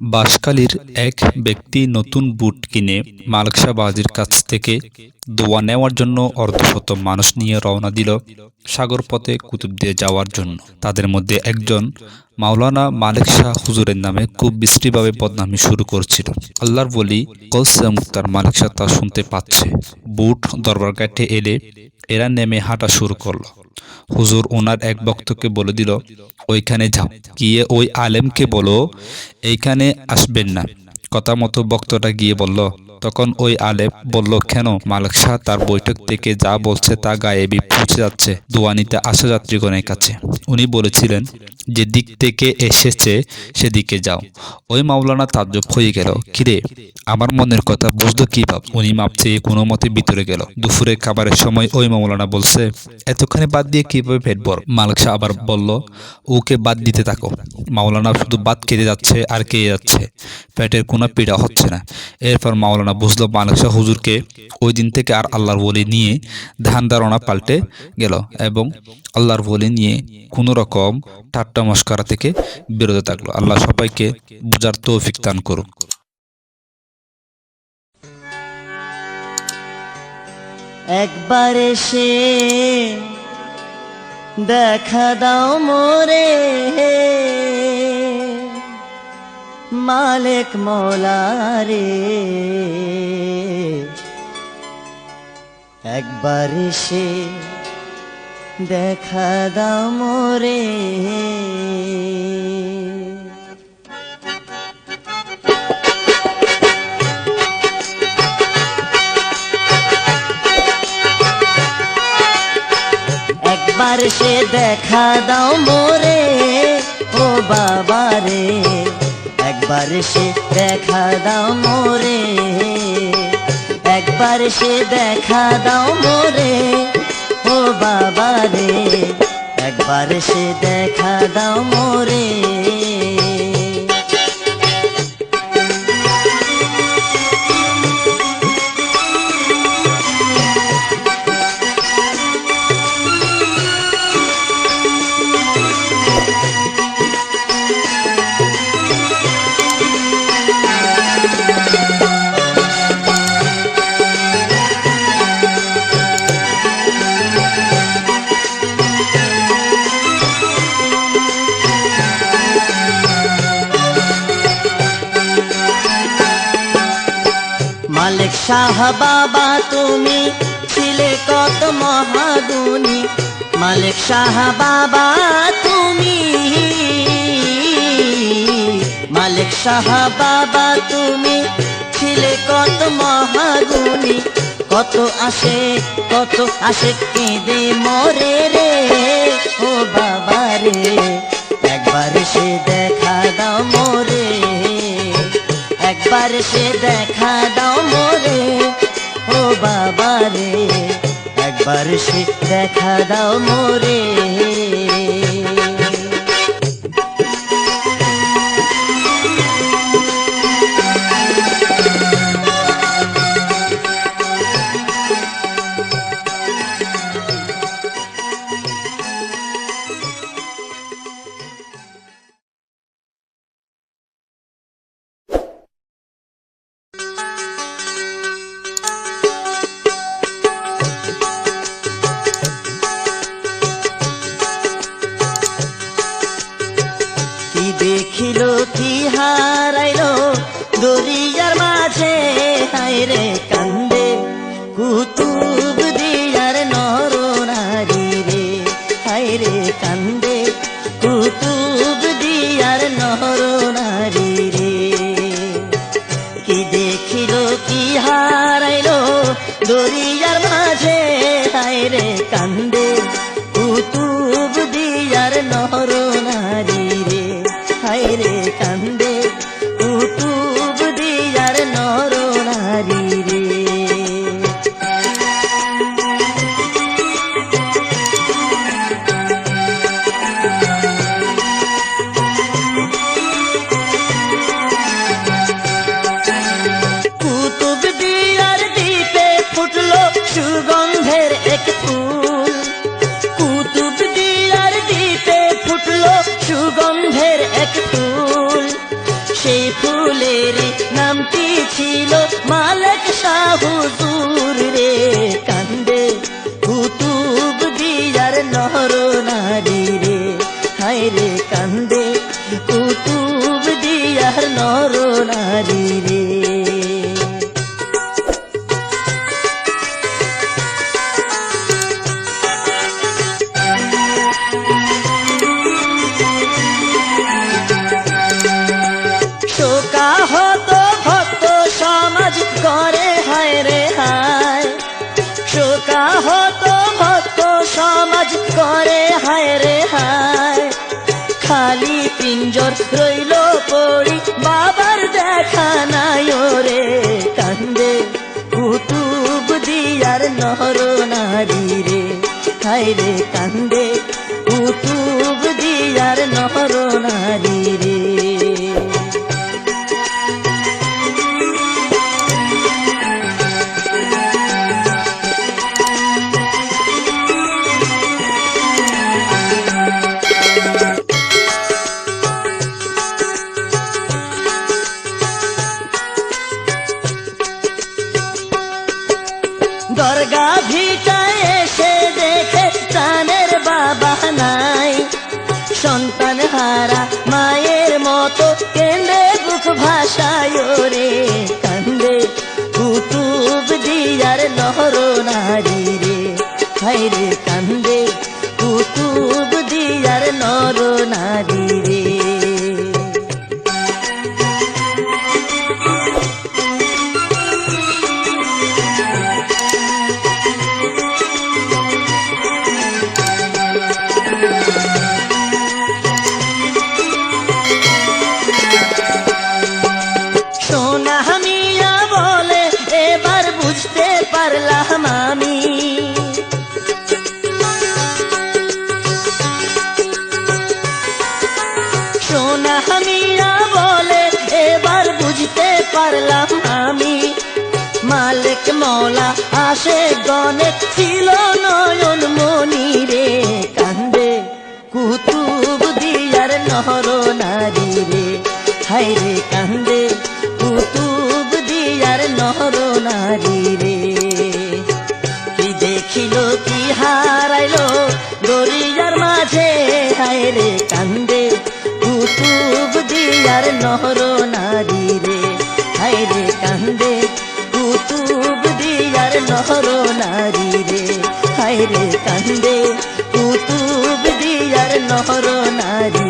বাঁশখালীর এক ব্যক্তি নতুন বুট কিনে মালকসা বাজির কাছ থেকে দোয়া নেওয়ার জন্য অর্ধশত মানুষ নিয়ে রওনা দিল সাগর পথে কুতুব দিয়ে যাওয়ার জন্য। তাদের মধ্যে একজন মাওলানা মালিক শাহ হুজুরের নামে খুব বিশ্রীভাবে বদনামি শুরু করছিল। আল্লাহর বলি কলসে মুক্তার মালিক শাহ তা শুনতে পাচ্ছে। বুট দরবার কাটে এলে এরা নেমে হাঁটা শুরু করল। হুজুর ওনার এক বক্তকে বলে দিল, ওইখানে যাও। গিয়ে ওই আলেমকে বলো, এইখানে আসবেন না। কথা মতো বক্তটা গিয়ে বলল, তখন ওই আলেপ বলল, কেন? মালিক শাহ তার বৈঠক থেকে যা বলছে তা গায়েবি পৌঁছে যাচ্ছে। দোয়ানিতে আসা যাত্রীগণের কাছে। উনি বলেছিলেন যে দিক থেকে এসেছে সেদিকে যাও। ওই মাওলানা তাজ্জব হয়ে গেল। কিরে, আমার মনের কথা বুঝলো কি ভাব উনি মাপ চেয়ে কোনো মতে ভিতরে গেল। দুপুরে খাবারের সময় ওই মাওলানা বলছে এতখানি বাদ দিয়ে কীভাবে পেট ভর? মালিক শাহ আবার বলল, ওকে বাদ দিতে থাকো। মাওলানা শুধু বাদ কেটে যাচ্ছে আর খেয়ে যাচ্ছে। পেটের কোনো পীড়া হচ্ছে না। এরপর মাওলানা বুঝলো মালিক শাহ হুজুরকে ওই দিন থেকে আর আল্লাহর বলি নিয়ে ধান ধারণা পাল্টে গেল এবং আল্লাহর বলি নিয়ে কোনো রকম ঠাট্টা মস্কারা থেকে বিরত থাকল। আল্লাহ সবাইকে বোঝার তৌফিক দান করুক। একবার এসে দেখা দাও মোরে মালিক মৌলারে একবার এসে দেখা দাও মোরে। একবার সে দেখা দাও মোরে, ও বাবা রে। একবার সে দেখা দাও মোরে, একবার সে দেখা দাও মোরে। ও বাবা রে একবার সে দেখা দাও মোরে। মালিক শাহ বাবা তুমি ছিলে কত মহাগুণী। মালিক শাহ বাবা তুমি। মালিক শাহ বাবা তুমি ছিলে কত মহাগুণী। কত আসে কত আসে কেঁদে মরে রে, ও বাবা রে। একবার সে দেখা দাও মোরে। ও বাবা রে একবার সে দেখা দাও মোরে। কুতুব দিয়ার নর নারী রে হাইরে কান্দে। কুতুব দিয়ার নর নারী রে, কি দেখিল, কি হারাইল, দরিয়ার মাঝে হাইরে কান্দে। সুগন্ধের এক ফুল কুতুব দিয়ার দ্বীপে ফুটলো সুগন্ধের এক ফুল সেই ফুলের নামটি ছিল মালক শাহুজুর হতো ভক্ত সমাজ করে, হায় রে হায়। খালি পিঞ্জর রইল পড়ি, বাবার দেখা নাই রে কান্দে কুতুব দিয়ার নহর নারী রে। হায় রে কান্দে কুতুব দিয়ার নহর নারী হায় রে কান্দে কুতুব দিয়ার নর নারী রে পারলাম আমি। মালিক মৌলা আসে গনে ছিল নয়ন মনি রে। কান্দে, কুতুব দিয়ার নহর নারী রে। হায় রে কান্দে, কুতুব দিয়ার নহর নারী রে। কি দেখিল, কি হারাইলো দরিয়ার মাঝে? হায় রে কান্দে, কুতুব দিয়ার নহর নহর নারী রে। হায় রে কান্দে কুতুব দিয়ার নহর নারী।